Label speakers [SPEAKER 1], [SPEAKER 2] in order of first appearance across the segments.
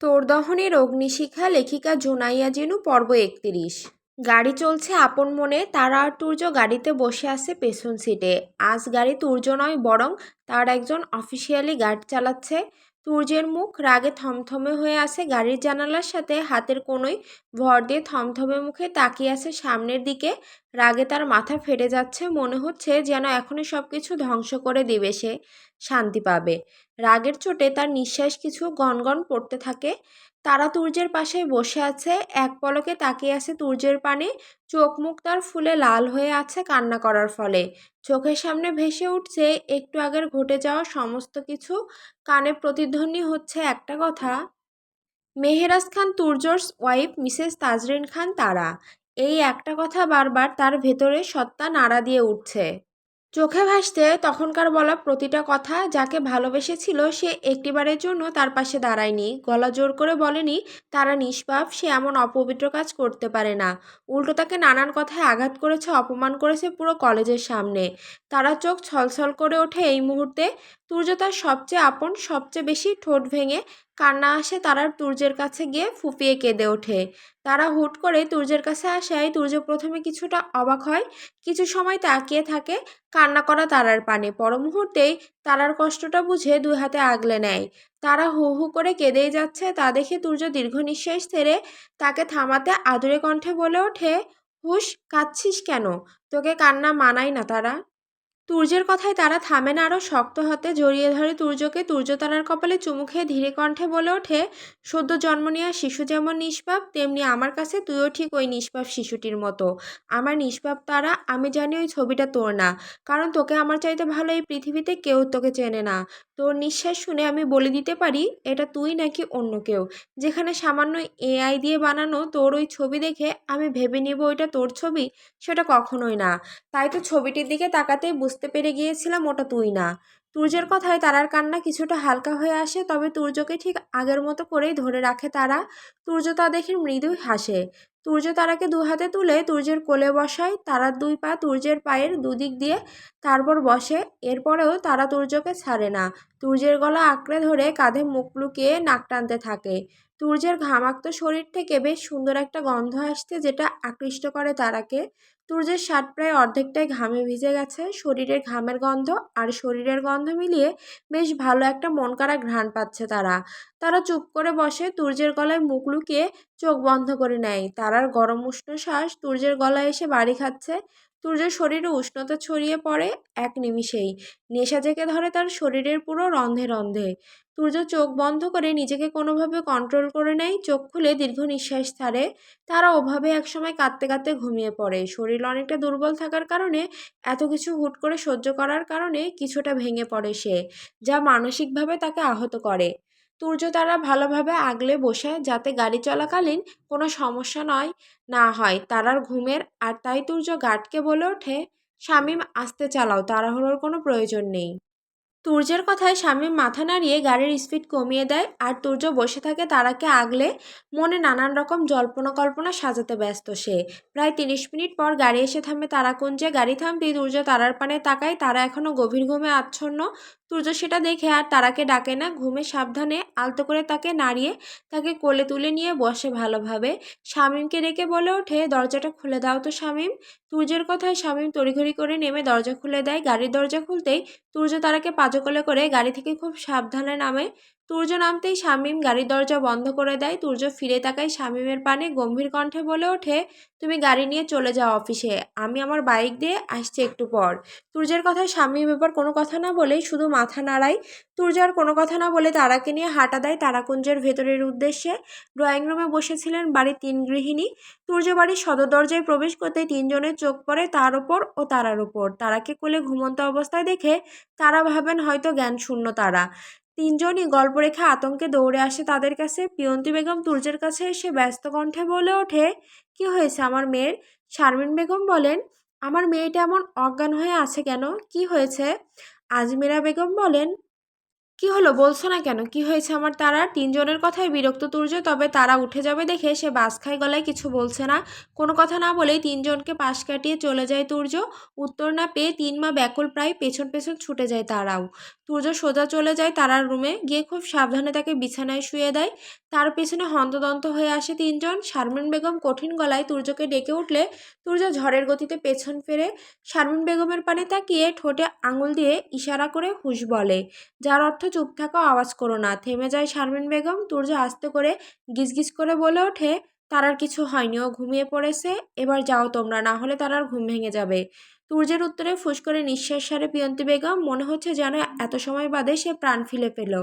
[SPEAKER 1] তোরদহনের অগ্নিশিখা লেখিকা জুনাইয়া জিনু পর্ব একত্রিশ। গাড়ি চলছে আপন মনে, তারা আর তুর্য গাড়িতে বসে আছে পেছন সিটে আজ গাড়ি তুর্য নয়, বরং তার একজন অফিসিয়ালি গাড়ি চালাচ্ছে। তুর্যের মুখ রাগে থমথমে হয়ে আছে গাড়ির জানালার সাথে হাতের কোনোই ভর দিয়ে থমথমে মুখে তাকিয়ে আছে সামনের দিকে। রাগে তার মাথা ফেটে যাচ্ছে। মনে হচ্ছে যেন এখনই সব কিছু ধ্বংস করে দিবে সে। শান্তি পাবে। রাগের চোটে তার নিঃশ্বাস কিছু গনগন পড়তে থাকে। তারা তুর্যের পাশে বসে আছে। এক পলকে তাকিয়ে আছে তুর্যের পানে। চোখ মুখ তার ফুলে লাল হয়ে আছে কান্না করার ফলে। চোখের সামনে ভেসে উঠছে একটু আগের ঘটে যাওয়া সমস্ত কিছু। কানে প্রতিধ্বনি হচ্ছে একটা কথা। মেহেরাজ খান তুর্যর ওয়াইফ মিসেস তাজরিন খান তারা। এই একটা কথা বারবার তার ভেতরে সত্তা নাড়া দিয়ে উঠছে। চোখে ভাসতে তখনকার বলা প্রতিটা কথা যাকে ভালোবেসেছিল সে একটিবারের জন্য তার পাশে দাঁড়ায়নি। গলা জোর করে বলেনি, তারা নিষ্পাপ, সে এমন অপবিত্র কাজ করতে পারে না। উল্টো তাকে নানান কথায় আঘাত করেছে, অপমান করেছে পুরো কলেজের সামনে। তারা চোখ ছলছল করে ওঠে এই মুহূর্তে। তুর্য তার সবচেয়ে আপন, সবচেয়ে বেশি ঠোঁট ভেঙে কান্না আসে তারা তুর্যের কাছে গিয়ে ফুপিয়ে কেঁদে ওঠে। তারা হুট করে তুর্যের কাছে আসায় তুর্য প্রথমে কিছুটা অবাক হয়। কিছু সময় তাকিয়ে থাকে কান্না করা তারার পানে। পর মুহূর্তেই তারার কষ্টটা বুঝে দুই হাতে আগলে নেয়। তারা হু হু করে কেঁদেই যাচ্ছে। তা দেখে তুর্য দীর্ঘ নিঃশ্বাস ছেড়ে তাকে থামাতে আদুরে কণ্ঠে বলে ওঠে, হুশ, কাঁদছিস কেন? তোকে কান্না মানাই না তারা। তুর্যের কথায় তারা থামে না, আরও শক্ত হাতে জড়িয়ে ধরে তুর্যকে তুর্য তারার কপালে চুমু খেয়ে ধীরে কণ্ঠে বলে ওঠে, সদ্য জন্ম নেওয়া শিশু যেমন নিষ্পাপ, তেমনি আমার কাছে তুইও ঠিক ওই নিষ্পাপ শিশুটির মতো। আমার নিষ্পাপ তারা, আমি জানি ওই ছবিটা তোর না, কারণ তোকে আমার চাইতে ভালো এই পৃথিবীতে কেউ তোকে চেনে না। তোর নিঃশ্বাস শুনে আমি বলে দিতে পারি, এটা তুই নাকি অন্য কেউ? যেখানে সামান্য এআই দিয়ে বানানো তোর ওই ছবি দেখে আমি ভেবে নেব ওইটা তোর ছবি? সেটা কখনোই না। তাই তো ছবিটির দিকে তাকাতেই বুঝতে পেরে গিয়েছিলাম ওটা তুই না। তুর্যের কথায় তারার কান্না কিছুটা হালকা হয়ে আসে, তবে তুর্যকে ঠিক আগের মতো করেই ধরে রাখে তারা। তুর্য তা দেখে মৃদুই হাসে। তুর্য তারাকে দু হাতে তুলে তুর্যের কোলে বসায়। তারার দুই পা তুর্যের পায়ের দুদিক দিয়ে তারপর বসে। এরপরেও তারা তুর্যকে ছাড়ে না। তুর্যের গলা আঁকড়ে ধরে কাঁধে মুখ লুকিয়ে নাক টানতে থাকে। তুর্যের ঘামাক্ত শরীর থেকে বেশ সুন্দর একটা গন্ধ আসছে যেটা আকৃষ্ট করে তারাকে। তুর্যের শার্ট প্রায় অর্ধেকটাই ঘামে ভিজে গেছে। শরীরের ঘামের গন্ধ আর শরীরের গন্ধ মিলিয়ে বেশ ভালো একটা মন কাড়া ঘ্রাণ পাচ্ছে তারা। তারা চুপ করে বসে তুর্যের গলায় মুখ লুকিয়ে চোখ বন্ধ করে নেয়। তারার গরম উষ্ণ শ্বাস তুর্যের গলায় এসে বাড়ি খাচ্ছে। তুর্যের শরীরে উষ্ণতা ছড়িয়ে পড়ে এক নিমিষেই। নেশা জেঁকে ধরে তার শরীরের পুরো রন্ধে রন্ধে। তুর্য চোখ বন্ধ করে নিজেকে কোনোভাবে কন্ট্রোল করে নেয়, চোখ খুলে দীর্ঘ নিঃশ্বাস ছাড়ে। তারা ওভাবে একসময় কাঁদতে কাঁদতে ঘুমিয়ে পড়ে। শরীর অনেকটা দুর্বল থাকার কারণে এত কিছু হুট করে সহ্য করার কারণে কিছুটা ভেঙে পড়ে সে, যা মানসিকভাবে তাকে আহত করে। তুর্য তারা ভালোভাবে আগলে বসে যাতে গাড়ি চলাকালীন কোনো সমস্যা নয়, না হয়। তারার ঘুমের আর তাই তুর্য গার্ডকে বলে ওঠে শামীম আস্তে চালাও, তাড়াহুড়োর কোনো প্রয়োজন নেই। তুর্যের কথায় স্বামী মাথা নাড়িয়ে গাড়ির স্পিড কমিয়ে দেয় আর তুর্য বসে থাকে তারাকে আগলে, মনে নানান রকম জল্পনা কল্পনা সাজাতে ব্যস্ত সে। প্রায় তিরিশ মিনিট পর গাড়ি এসে থামে তারাকুঞ্জে। গাড়ি থামতেই তুর্য তারার পানে তাকায়। তারা এখনও গভীর ঘুমে আচ্ছন্ন। তুর্য সেটা দেখে আর তারাকে ডাকে না। ঘুমে সাবধানে আলতো করে তাকে নাড়িয়ে তাকে কোলে তুলে নিয়ে বসে ভালোভাবে। শামীমকে ডেকে বলে ওঠে, দরজাটা খুলে দাও তো শামীম। তুর্যের কথায় শামীম তড়িঘড়ি করে নেমে দরজা খুলে দেয়। গাড়ির দরজা খুলতেই তুর্য তারাকে পাজকলে করে গাড়ি থেকে খুব সাবধানে নামে। তুর্য নামতেই শামীম গাড়ির দরজা বন্ধ করে দেয়। তুর্য ফিরে তাকায় শামীমের পানে গম্ভীর কণ্ঠে বলে ওঠে, তুমি গাড়ি নিয়ে চলে যাও অফিসে, আমি আমার বাইক দিয়ে আসছি একটু পর। তুর্যের কথায় শামীম এবার কোনো কথা না বলেই শুধু মাথা নাড়ায়। তুর্য আর কোনো কথা না বলে তারাকে নিয়ে হাঁটা দেয় তারাকুঞ্জের ভেতরের উদ্দেশ্যে। ড্রয়িং রুমে বসেছিলেন বাড়ির তিন গৃহিণী। তুর্য বাড়ির সদর দরজায় প্রবেশ করতে তিনজনের চোখ পড়ে তার ওপর ও তারার ওপর। তারাকে কোলে ঘুমন্ত অবস্থায় দেখে তারা ভাবেন হয়তো জ্ঞান শূন্য তারা। তিনজনই গল্প রেখে আতঙ্কে দৌড়ে আসে তাদের কাছে। পিয়ন্তি বেগম তুর্যের কাছে এসে ব্যস্ত কণ্ঠে বলে ওঠে, কি হয়েছে আমার মেয়ের? শারমিন বেগম বলেন, আমার মেয়েটা এমন অজ্ঞান হয়ে আছে কেন? কি হয়েছে? আজমিরা বেগম বলেন কি হলো? বলছো না কেন? কি হয়েছে আমার তারা? তিনজনের কথায় বিরক্ত তুর্য, তবে তারা উঠে যাবে দেখে সে বাস খায় গলায় কিছু বলছে না। কোনো কথা না বলেই তিনজনকে পাশ কাটিয়ে চলে যায় তুর্য। উত্তর না পেয়ে তিন মা ব্যাকুল প্রায় পেছন পেছন ছুটে যায় তারাও। তুর্য সোজা চলে যায় তারার রুমে, গিয়ে খুব সাবধানে তাকে বিছানায় শুয়ে দেয়। তার পেছনে হন্তদন্ত হয়ে আসে তিনজন। শারমিন বেগম কঠিন গলায় তুর্যকে ডেকে উঠলে তুর্য ঝড়ের গতিতে পেছন ফেরে। শারমিন বেগমের পানে তাকিয়ে ঠোঁটে আঙুল দিয়ে ইশারা করে হুশ বলে, যার অর্থ চুপ থাকো আওয়াজ করো না। থেমে যায় শারমিন বেগম। তুর্য আস্তে করে গিজগিজ করে বলে ওঠে তারার কিছু হয়নি। ও ঘুমিয়ে পড়েছে। এবার যাও তোমরা, না হলে তারার ঘুম ভেঙে যাবে। তুর্যের উত্তরে ফুস করে নিঃশ্বাস সারে পিয়ন্তি বেগম। মনে হচ্ছে যেন এত সময় বাদে সে প্রাণ ফিলে পেল।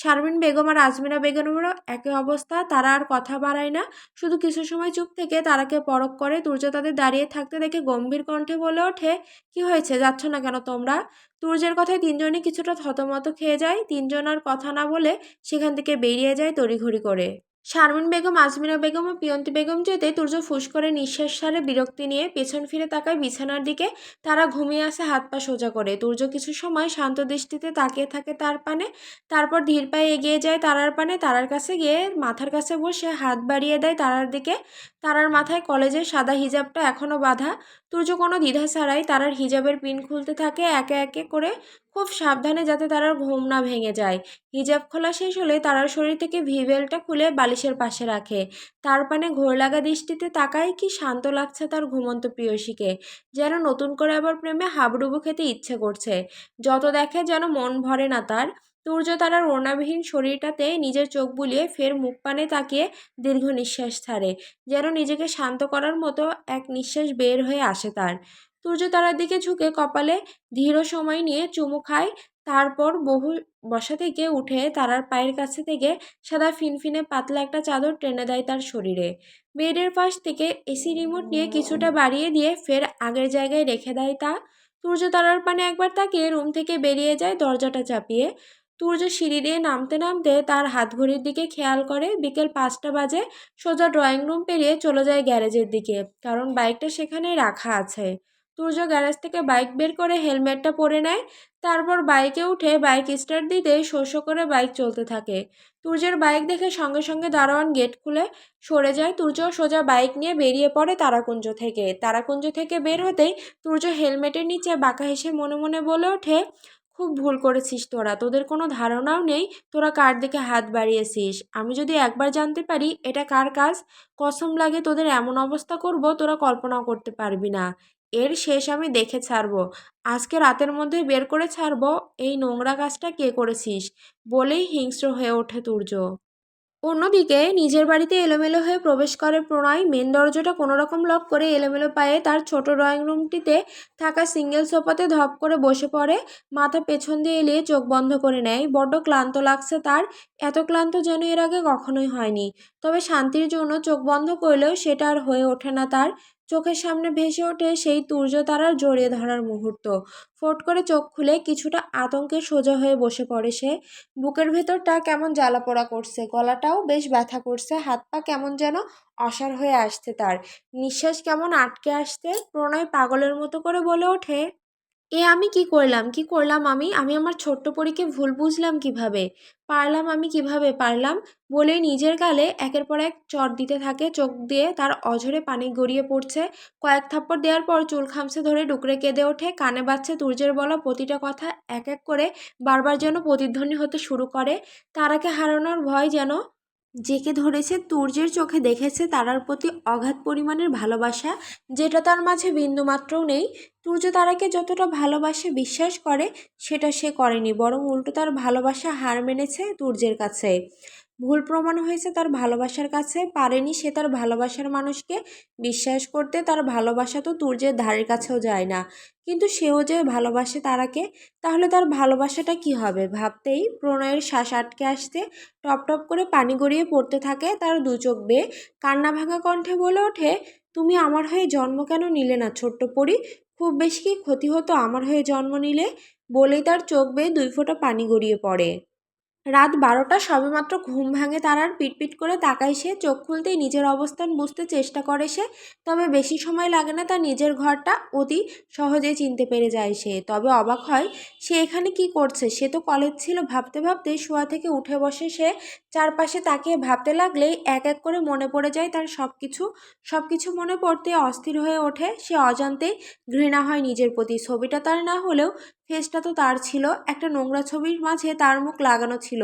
[SPEAKER 1] শারমিন বেগম আর আজমিরা বেগমেরও একই অবস্থা। তারা আর কথা বাড়ায় না। শুধু কিছু সময় চুপ থেকে তারাকে পরক করে তুর্য তাদের দাঁড়িয়ে থাকতে দেখে গম্ভীর কণ্ঠে বলে ওঠে, কি হয়েছে? যাচ্ছ না কেন তোমরা? তুর্যের কথায় তিনজনই কিছুটা থতমত খেয়ে যায়। তিনজন আর কথা না বলে সেখান থেকে বেরিয়ে যায় তড়িঘড়ি করে। শারমিন বেগম, আজমিরা বেগম ও পিয়ন্তি বেগম যেতে তুর্য ফুস করে নিঃশ্বাস সারে বিরক্তি নিয়ে পেছন ফিরে তাকায় বিছানার দিকে, তারা ঘুমিয়ে আসে, হাত পা সোজা করে। তুর্য কিছু সময় শান্ত দৃষ্টিতে তাকিয়ে থাকে তার পানে। তারপর ধীর পায়ে এগিয়ে যায় তারার পানে। তারার কাছে গিয়ে মাথার কাছে বসে হাত বাড়িয়ে দেয় তারার দিকে। তারার মাথায় কলেজের সাদা হিজাবটা এখনও বাঁধা। তুর্য কোনো দ্বিধা ছাড়াই তারার হিজাবের পিন খুলতে থাকে। একে একে করে খুব সাবধানে যাতে তারার ঘুম না ভেঙে যায়। হিজাব খোলা শেষ হলে তারার শরীর থেকে ভিভেলটা খুলে বালিশের পাশে রাখে। তার পানে ঘোর লাগা দৃষ্টিতে তাকায় কি শান্ত লাগছে তার ঘুমন্ত প্রিয়সীকে। যেন নতুন করে আবার প্রেমে হাবুডুবু খেতে ইচ্ছে করছে। যত দেখে যেন মন ভরে না তার। সূর্য তারার ওড়নাবিহীন শরীরটাতে নিজের চোখ বুলিয়ে ফের মুখ পানে তাকিয়ে দীর্ঘ নিঃশ্বাস ছাড়ে। যেন নিজেকে শান্ত করার মতো এক নিঃশ্বাস বের হয়ে আসে তার। সূর্য তারার দিকে ঝুঁকে কপালে ধীর সময় নিয়ে চুমু খায়। তারপর বহু বসা থেকে উঠে তারার পায়ের কাছে থেকে সাদা ফিনফিনে পাতলা একটা চাদর টেনে দেয় তার শরীরে। বেডের পাশ থেকে এসি রিমোট নিয়ে কিছুটা বাড়িয়ে দিয়ে ফের আগের জায়গায় রেখে দেয় তা। সূর্য তারার পানে একবার তাকিয়ে রুম থেকে বেরিয়ে যায় দরজাটা চাপিয়ে। সূর্য সিঁড়ি দিয়ে নামতে নামতে তার হাত ঘড়ির দিকে খেয়াল করে বিকেল পাঁচটা বাজে সোজা ড্রয়িং রুম পেরিয়ে চলে যায় গ্যারেজের দিকে, কারণ বাইকটা সেখানে রাখা আছে। সূর্য গ্যারেজ থেকে বাইক বের করে হেলমেটটা পরে নেয়। তারপর বাইকে উঠে বাইক স্টার্ট দিতে শো শো করে বাইক চলতে থাকে। তুর্যের বাইক দেখে সঙ্গে সঙ্গে দারোয়ান গেট খুলে সরে যায় তুর্য সোজা বাইক নিয়ে বেরিয়ে পড়ে তারাকুঞ্জ থেকে। তারাকুঞ্জ থেকে বের হতেই তুর্য হেলমেটের নিচে বাঁকা হেসে মনে মনে বলে ওঠে, খুব ভুল করেছিস তোরা। তোদের কোনো ধারণাও নেই তোরা কার দিকে হাত বাড়িয়েছিস। আমি যদি একবার জানতে পারি এটা কার কাজ? কসম লাগে তোদের এমন অবস্থা করব তোরা কল্পনাও করতে পারবি না। এর শেষ আমি দেখে ছাড়বো। আজকে রাতের মধ্যে বের করে ছাড়বো? এই নোংরা কাজটা কে করেছিস? বলেই হিংস্র হয়ে ওঠে তুর্য। অন্যদিকে নিজের বাড়িতে এলোমেলো হয়ে প্রবেশ করে প্রণয়। মেন দরজাটা কোনোরকম লক করে এলোমেলো পায়ে তার ছোট ড্রয়িং রুমটিতে থাকা সিঙ্গেল সোফাতে ধপ করে বসে পড়ে। মাথা পেছন দিয়ে এলিয়ে চোখ বন্ধ করে নেয়। বড্ড ক্লান্ত লাগছে তার। এত ক্লান্ত যেন এর আগে কখনোই হয়নি। তবে শান্তির জন্য চোখ বন্ধ করলেও সেটা আর হয়ে ওঠে না তার। চোখের সামনে ভেসে ওঠে সেই তারার জড়িয়ে ধরার মুহূর্ত। ফোট করে চোখ খুলে কিছুটা আতঙ্কে সোজা হয়ে বসে পড়ে সে। বুকের ভেতরটা কেমন জ্বালা পোড়া করছে, গলাটাও বেশ ব্যথা করছে হাত পা কেমন যেন অসার হয়ে আসছে তার। নিঃশ্বাস কেমন আটকে আসছে, প্রণয় পাগলের মতো করে বলে ওঠে এ আমি কি করলাম? কি করলাম আমি? আমি আমার ছোট্ট পরীকে ভুল বুঝলাম কীভাবে? পারলাম আমি কীভাবে? পারলাম বলে নিজের গালে একের পর এক চট দিতে থাকে, চোখ দিয়ে তার অঝরে পানি গড়িয়ে পড়ছে। কয়েক থাপ্পড় দেওয়ার পর চুল খামছে ধরে ডুকরে কেঁদে ওঠে, কানে বাজছে তুর্যের বলা প্রতিটা কথা এক এক করে, বারবার যেন প্রতিধ্বনি হতে শুরু করে। তারাকে হারানোর ভয় যেন জেকে ধরেছে তুর্যের চোখে দেখেছে তারার প্রতি অগাধ পরিমাণের ভালোবাসা, যেটা তার মাঝে বিন্দুমাত্রও নেই। তুর্য তারাকে যতটা ভালোবাসে বিশ্বাস করে, সেটা সে করেনি, বরং উল্টো তার ভালোবাসা হার মেনেছে তুর্যের কাছে। ভুল প্রমাণ হয়েছে তার ভালোবাসার কাছে, পারেনি সে তার ভালোবাসার মানুষকে। বিশ্বাস করতে তার ভালোবাসা তো তুর্যের ধারের কাছেও যায় না। কিন্তু সেও যে ভালোবাসে তারাকে, তাহলে তার ভালোবাসাটা কি হবে? ভাবতেই প্রণয়ের শ্বাস আটকে আসতে টপ টপ করে পানি গড়িয়ে পড়তে থাকে তার দু চোখ বেয়ে। কান্না ভাঙা কণ্ঠে বলে ওঠে, তুমি আমার হয়ে জন্ম কেন নিলে না ছোট্ট পরি? খুব বেশি কি ক্ষতি হতো আমার হয়ে জন্ম নিলে? বলেই তার চোখ বেয়ে দুই ফোঁটা পানি গড়িয়ে পড়ে। রাত বারোটা সবেমাত্র ঘুম ভাঙে তারার পিটপিট করে তাকায় সে, চোখ খুলতেই নিজের অবস্থান বুঝতে চেষ্টা করে সে, তবে বেশি সময় লাগে না তার নিজের ঘরটা, অতি সহজেই চিনতে পেরে যায় সে। তবে অবাক হয়, সে এখানে কি করছে? সে তো কলেজ ছিল, ভাবতে ভাবতে শোয়া থেকে উঠে বসে সে, চারপাশে তাকিয়ে ভাবতে লাগলেই এক এক করে মনে পড়ে যায় তার সব কিছু সব কিছু মনে পড়তে অস্থির হয়ে ওঠে, সে অজান্তেই ঘৃণা হয় নিজের প্রতি। ছবিটা তার না হলেও ফেসটা তো তার ছিল একটা নোংরা ছবির মাঝে তার মুখ লাগানো ছিল।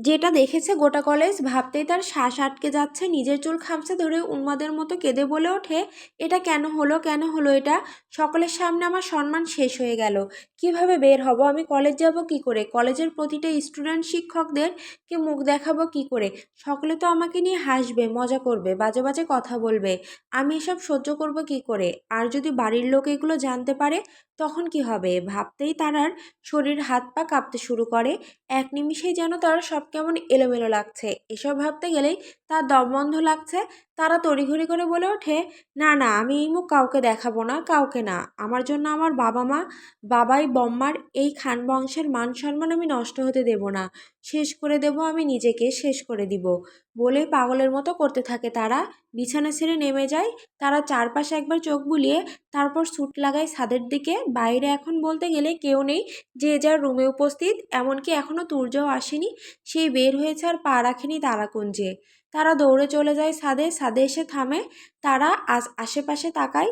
[SPEAKER 1] যেটা দেখেছে গোটা কলেজ ভাবতেই তার শ্বাস আটকে যাচ্ছে। নিজের চুল খামচে ধরে উন্মাদের মতো কেঁদে বলে ওঠে, এটা কেন হলো কেন হলো এটা? সকলের সামনে আমার সম্মান শেষ হয়ে গেল। কীভাবে বের হব? আমি কলেজ যাব কি করে? কলেজের প্রতিটা স্টুডেন্ট শিক্ষকদের কে মুখ দেখাবো কি করে? সকলে তো আমাকে নিয়ে হাসবে, মজা করবে, বাজে বাজে কথা বলবে। আমি এসব সহ্য করব কি করে? আর যদি বাড়ির লোক এগুলো জানতে পারে, তখন কি হবে? ভাবতেই তারার শরীর হাত পা কাঁপতে শুরু করে। এক নিমিষেই যেন তার সব কেমন এলোমেলো লাগছে? এসব ভাবতে গেলেই তার দম বন্ধ লাগছে। তারা তড়িঘড়ি করে বলে ওঠে, না না, আমি এই মুখ কাউকে দেখাবো না, কাউকে না। আমার জন্য আমার বাবা মা, বাবাই বম্মার এই খান বংশের মান সম্মান আমি নষ্ট হতে দেব না। শেষ করে দেব আমি নিজেকে, শেষ করে দিব। বলেই পাগলের মতো করতে থাকে তারা। বিছানা ছেড়ে নেমে যায়। তারা চারপাশে একবার চোখ বুলিয়ে তারপর স্যুট লাগায় ছাদের দিকে। বাইরে এখন বলতে গেলে কেউ নেই, যে যার রুমে উপস্থিত। এমনকি এখনও তুর্যও আসেনি। সেই বের হয়েছে আর পা রাখেনি তারাকুঞ্জে। তারা দৌড়ে চলে যায় ছাদে। ছাদে এসে থামে। তারা আস, আশেপাশে তাকায়।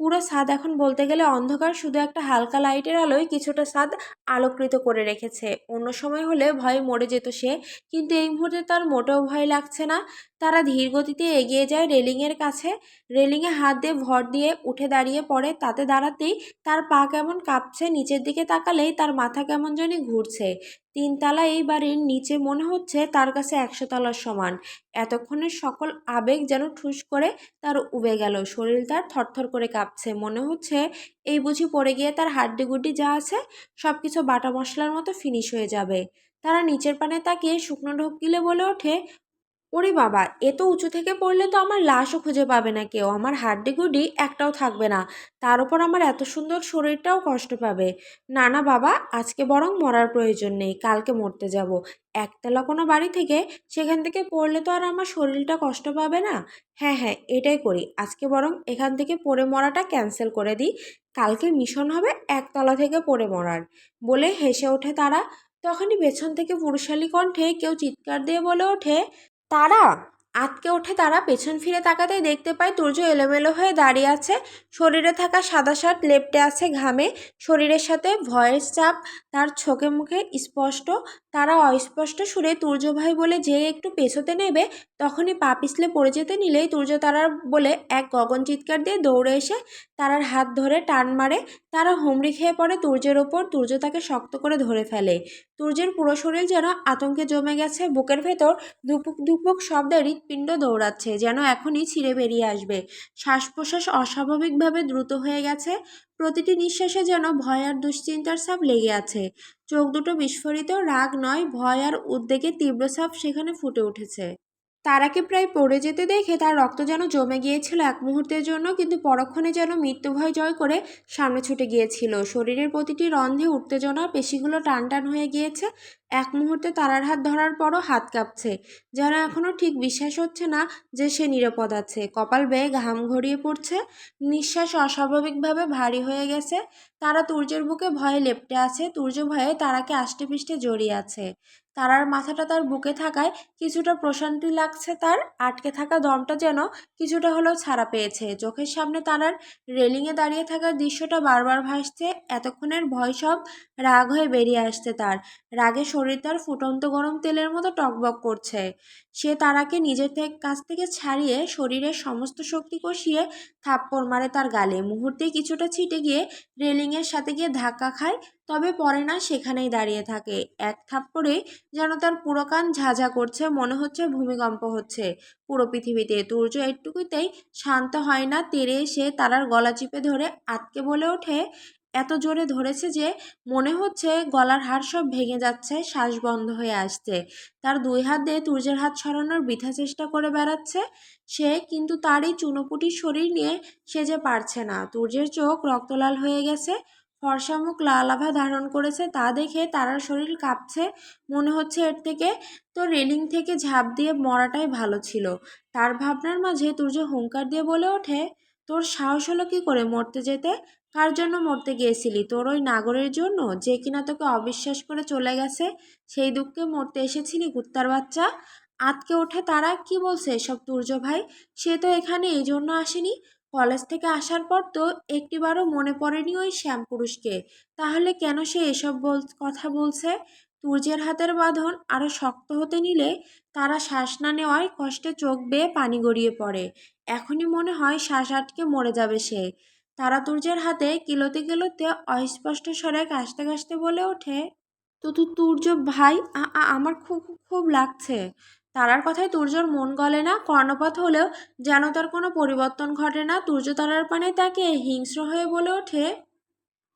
[SPEAKER 1] পুরো ছাদ এখন বলতে গেলে অন্ধকার, শুধু একটা হালকা লাইটের আলোয় কিছুটা ছাদ আলোকৃত করে রেখেছে। অন্য সময় হলে ভয়ে মরে যেত সে, কিন্তু এই মুহূর্তে তার মোটেও ভয় লাগছে না। তারা ধীর গতিতে এগিয়ে যায় রেলিংয়ের কাছে। রেলিংয়ে হাত দিয়ে ভর দিয়ে উঠে দাঁড়িয়ে পড়ে। তাতে দাঁড়াতেই তার পা কেমন কাঁপছে, নিচের দিকে তাকালেই তার মাথা কেমন জানি ঘুরছে। তিনতলা এই বাড়ির নিচে মনে হচ্ছে তার কাছে একশো তলার সমান। এতক্ষণের সকল আবেগ যেন ঠুস করে তার উবে গেল। শরীর তার থরথর করে কাঁপছে। মনে হচ্ছে এই বুঝি পড়ে গিয়ে তার হাড্ডিগুড্ডি যা আছে সব কিছু বাটা মশলার মতো ফিনিশ হয়ে যাবে। তারা নিচের পানে তাকিয়ে শুকনো ঢোক গিলে বলে ওঠে ওরে বাবা এত উঁচু থেকে পড়লে তো আমার লাশও খুঁজে পাবে না কেউ। আমার হাড্ডিগুডি একটাও থাকবে না। তার উপর আমার এত সুন্দর শরীরটাও কষ্ট পাবে। না না বাবা, আজকে বরং মরার প্রয়োজন নেই, কালকে মরতে যাব। একতলা কোনো বাড়ি থেকে সেখান থেকে পড়লে তো আর আমার শরীরটা কষ্ট পাবে না। হ্যাঁ হ্যাঁ এটাই করি। আজকে বরং এখান থেকে পড়ে মরাটা ক্যান্সেল করে দিই। কালকে মিশন হবে একতলা থেকে পড়ে মরার। বলে হেসে ওঠে তারা। তখনই পেছন থেকে পুরুষালী কণ্ঠে কেউ চিৎকার দিয়ে বলে ওঠে তারা আতকে ওঠে তারা পেছন ফিরে তাকাতেই দেখতে পায় তুর্য এলোমেলো হয়ে দাঁড়িয়ে আছে। শরীরে থাকা সাদা শার্ট লেপটে আছে ঘামে। শরীরের সাথে ভয়েস চাপ, তার চোখে মুখে স্পষ্ট, তারা অস্পষ্ট সুরে তুর্য ভাই বলে যে একটু পেছোতে নেবে, তখনই পা পিছলে পড়ে যেতে নিলেই তুর্য তারার বলে এক গগন চিৎকার দিয়ে দৌড়ে এসে তারার হাত ধরে টান মারে। তারা হুমড়ি খেয়ে পড়ে তুর্যের ওপর। তুর্য তাকে শক্ত করে ধরে ফেলে। তুর্যের পুরো শরীর যেন আতঙ্কে জমে গেছে। বুকের ভেতর ধুপুক ধুপুক শব্দে হৃৎপিণ্ড দৌড়াচ্ছে, যেন এখনই ছিঁড়ে বেরিয়ে আসবে। শ্বাস প্রশ্বাস অস্বাভাবিকভাবে দ্রুত হয়ে গেছে। প্রতিটি নিঃশ্বাসে যেন ভয় আর দুশ্চিন্তার ছাপ লেগে আছে। চোখ দুটো বিস্ফোরিত, রাগ নয়, ভয় আর উদ্বেগের তীব্র ছাপ সেখানে ফুটে উঠেছে। তারাকে প্রায় পড়ে যেতে দেখে তার রক্ত যেন জমে গিয়েছিল এক মুহূর্তের জন্য, কিন্তু পরক্ষণে যেন মৃত্যুভয় জয় করে সামনে ছুটে গিয়েছিল। শরীরের প্রতিটি রন্ধে উত্তেজনা, পেশিগুলো টান টান হয়ে গিয়েছে। এক মুহূর্তে তারার হাত ধরার পরও হাত কাঁপছে। যেন এখনও ঠিক বিশ্বাস হচ্ছে না যে সে নিরাপদ আছে। কপাল বেয়ে ঘাম ঘড়িয়ে পড়ছে। নিঃশ্বাস অস্বাভাবিকভাবে ভারী হয়ে গেছে। তারা তুর্যের বুকে ভয়ে লেপটে আছে, তুর্য ভয়ে তারাকে আষ্টে পিষ্টে জড়িয়ে আছে। তারার মাথাটা তার বুকে থাকায় কিছুটা প্রশান্তি লাগছে তার, আটকে থাকা দমটা যেন কিছুটা হলেও ছাড়া পেয়েছে। চোখের সামনে তারার রেলিংয়ে দাঁড়িয়ে থাকার দৃশ্যটা বারবার ভাসছে, এতক্ষণের ভয় সব রাগ হয়ে বেরিয়ে আসছে তার। রাগে শরীর তার ফুটন্ত গরম তেলের মতো টকবক করছে। সে তারাকে নিজের থেকে কাছ থেকে ছাড়িয়ে শরীরের সমস্ত শক্তি কষিয়ে থাপ্পড় মারে তার গালে। মুহূর্তে কিছুটা ছিটে গিয়ে রেলিংয়ের সাথে গিয়ে ধাক্কা খায়, তবে পরে না সেখানেই দাঁড়িয়ে থাকে। এক থাপ্পড়ে যেন তার পুরো কান ঝাঝা করছে, মনে হচ্ছে ভূমিকম্প হচ্ছে। পুরো পৃথিবীতে তুর্য একটুকুতেই শান্ত হয় না, তেরে এসে তারার গলা চিপে ধরে আটকে বলে ওঠে এত জোরে ধরেছে যে মনে হচ্ছে গলার হাড় সব ভেঙে যাচ্ছে, শ্বাস বন্ধ হয়ে আসছে। তার দুই হাত দিয়ে তুর্যের হাত সরানোর বৃথা চেষ্টা করে বেড়াচ্ছে সে, কিন্তু তার এই চুনোপুটির শরীর নিয়ে সে যে পারছে না। তুর্যের চোখ রক্তলাল হয়ে গেছে, ফর্সা মুখ লাল আভা ধারণ করেছে, তা দেখে তারার শরীর কাঁপছে, মনে হচ্ছে এর থেকে তো রেলিং থেকে ঝাঁপ দিয়ে মরাটাই ভালো ছিল। তার ভাবনার মাঝে তুর্য হুঙ্কার দিয়ে বলে ওঠে, তোর সাহস হলো কি করে মরতে যেতে? কার জন্য মরতে গিয়েছিলি? তোর ওই নাগরের জন্য? যে কিনা তোকে অবিশ্বাস করে চলে গেছে, সেই দুঃখে মরতে এসেছিলি কুত্তার বাচ্চা? আতকে ওঠে তারা? কি বলছে এসব তুর্য ভাই? সে তো এখানে এই জন্য আসেনি। কলেজ থেকে আসার পর তো একটিবারও মনে পড়েনি ওই শ্যামপুরুষকে তাহলে কেন সে এসব বল, কথা বলছে? তুর্যের হাতের বাঁধন আরও শক্ত হতে নিলে তারা শ্বাস না নেওয়ায় কষ্টে চোখ বেয়ে পানি গড়িয়ে পড়ে। এখনই মনে হয় শ্বাস আটকে মরে যাবে সে। তারা তুর্যের হাতে কিলোতে কিলোতে অস্পষ্ট স্বরে কাশতে কাশতে বলে ওঠে তো তু তুর্য ভাই আমার খুব, খুব- খুব লাগছে। তারার কথায় তুর্যর মন গলে না, কর্ণপাত হলেও যেন তার কোনো পরিবর্তন ঘটে না। তুর্য তারার পানে তাকে হিংস্র হয়ে বলে ওঠে,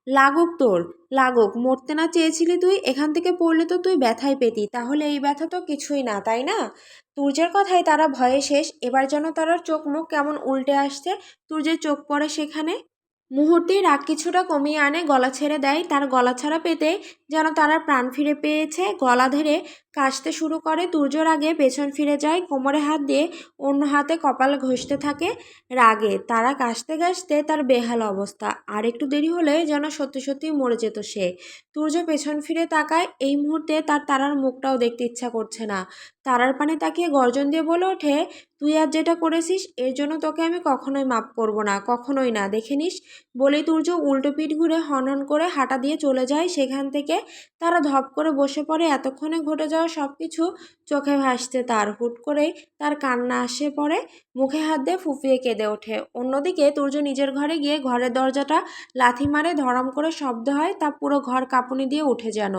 [SPEAKER 1] লাগুক তোর, লাগুক, মরতে না চেয়েছিলি তুই, এখান থেকে পড়লে তো তুই ব্যথাই পেতি, তাহলে এই ব্যথা তো কিছুই না, তাই না? তুর্যের কথায় তারা ভয়ে শেষ, এবার যেন তারার চোখ মুখ কেমন উল্টে আসছে, তুর্যের চোখ পড়ে সেখানে। মুহূর্তেই রাগ কিছুটা কমিয়ে আনে, গলা ছেড়ে দেয়। তার গলা ছাড়া পেতে যেন তারা প্রাণ ফিরে পেয়েছে। গলা ধরে কাশতে শুরু করে তুর্যর আগে পেছন ফিরে যায়, কোমরে হাত দিয়ে অন্য হাতে কপাল ঘষতে থাকে রাগে। তারা কাশতে কাশতে তার বেহাল অবস্থা। আর একটু দেরি হলে যেন সত্যি সত্যি মরে যেত সে। তুর্য পেছন ফিরে তাকায়, এই মুহূর্তে তার তারার মুখটাও দেখতে ইচ্ছা করছে না। তারার পানে তাকিয়ে গর্জন দিয়ে বলে ওঠে, তুই আর যেটা করেছিস, এর জন্য তোকে আমি কখনোই মাপ করব না, কখনোই না। দেখে নিস? বলেই তুর্য উল্টো পিঠ ঘুরে হনহন করে হাঁটা দিয়ে চলে যায়। সেখান থেকে তারা ধপ করে বসে পড়ে। এতক্ষণে ঘটে যাওয়া সব কিছু চোখে ভাসতে তার হুট করেই তার কান্না আসে পড়ে, মুখে হাত দিয়ে ফুফিয়ে কেঁদে ওঠে। অন্যদিকে তুর্য নিজের ঘরে গিয়ে ঘরের দরজাটা লাথি মারে ধরম করে শব্দ হয়, তা পুরো ঘর কাঁপুনি দিয়ে উঠে যেন।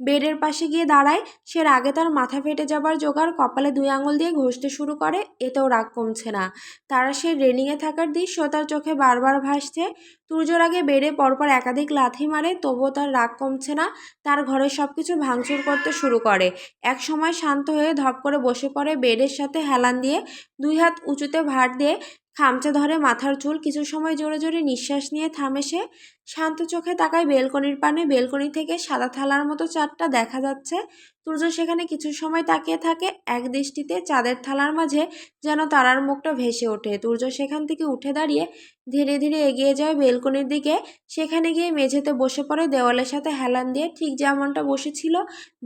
[SPEAKER 1] বেডের পাশে গিয়ে দাঁড়ায়, সে রাগে তার মাথা ফেটে যাবার জোগাড় কপালে দুই আঙুল দিয়ে ঘষতে শুরু করে, এতেও রাগ কমছে না। তারা সেই রেলিংয়ে থাকার দৃশ্য তার চোখে বারবার ভাসছে। তুর্যর আগে বেড়ে পরপর একাধিক লাথি মারে, তবুও তার রাগ কমছে না। তার ঘরের সব কিছু ভাঙচুর করতে শুরু করে। এক সময় শান্ত হয়ে ধপ করে বসে পড়ে বেডের সাথে হেলান দিয়ে, দুই হাত উঁচুতে ভার দিয়ে খামচে ধরে মাথার চুল, কিছু সময় জোরে জোরে নিঃশ্বাস নিয়ে থামে সে। শান্ত চোখে তাকায় বেলকনির পানে। বেলকনি থেকে সাদা থালার মতো চাঁদটা দেখা যাচ্ছে। সূর্য সেখানে কিছু সময় তাকিয়ে থাকে এক দৃষ্টিতে চাঁদের থালার মাঝে যেন তারার মুখটা ভেসে ওঠে। সূর্য সেখান থেকে উঠে দাঁড়িয়ে ধীরে ধীরে এগিয়ে যায় বেলকনির দিকে। সেখানে গিয়ে মেঝেতে বসে পড়ে দেওয়ালের সাথে হেলান দিয়ে ঠিক যেমনটা বসেছিল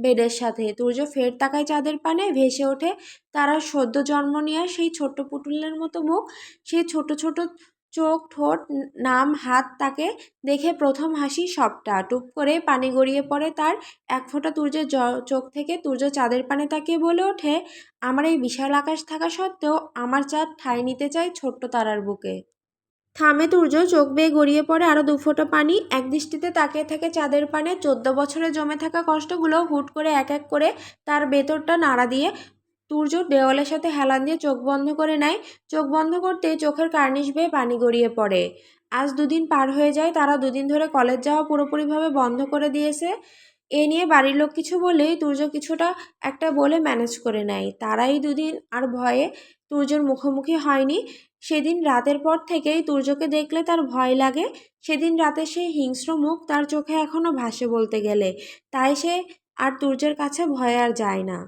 [SPEAKER 1] বেডের সাথে। সূর্য ফের তাকায় চাঁদের পানে, ভেসে ওঠে। তারা সদ্য জন্ম নেওয়া সেই ছোট্ট পুটুলের মতো মুখ, সেই ছোট ছোট চোখ, ঠোঁট, নাম, হাত তাকে দেখে প্রথম হাসি সবটা। টুপ করে পানি গড়িয়ে পড়ে তার এক ফোঁটা তুর্যের চোখ থেকে তুর্য চাঁদের পানে তাকিয়ে বলে ওঠে, আমার এই বিশাল আকাশ থাকা সত্ত্বেও আমার চাঁদ ঠাঁই নিতে চায় ছোট্ট তারার বুকে। থামে তুর্য, চোখ বেয়ে গড়িয়ে পড়ে আরও দু ফোঁটা পানি। এক দৃষ্টিতে তাকিয়ে থাকে চাঁদের পানে। চোদ্দ বছরে জমে থাকা কষ্টগুলো হুট করে এক এক করে তার ভেতরটা নাড়া দিয়ে তুর্য দেওয়ালের সাথে হেলান দিয়ে চোখ বন্ধ করে নেয়। চোখ বন্ধ করতে চোখের কার্নিশ বেয়ে পানি গড়িয়ে পড়ে। আজ দুদিন পার হয়ে যায়, তারা দুদিন ধরে কলেজ যাওয়া পুরোপুরিভাবে বন্ধ করে দিয়েছে। এ নিয়ে বাড়ির লোক কিছু বলেই তুর্য কিছুটা একটা বলে ম্যানেজ করে নেয়। তারাই দুদিন আর ভয়ে তুর্যর মুখোমুখি হয়নি। সেদিন রাতের পর থেকেই তুর্যকে দেখলে তার ভয় লাগে। সেদিন রাতে সেই হিংস্র মুখ তার চোখে এখনও ভাসে বলতে গেলে। তাই সে আর তুর্যের কাছে ভয় আর যায় না।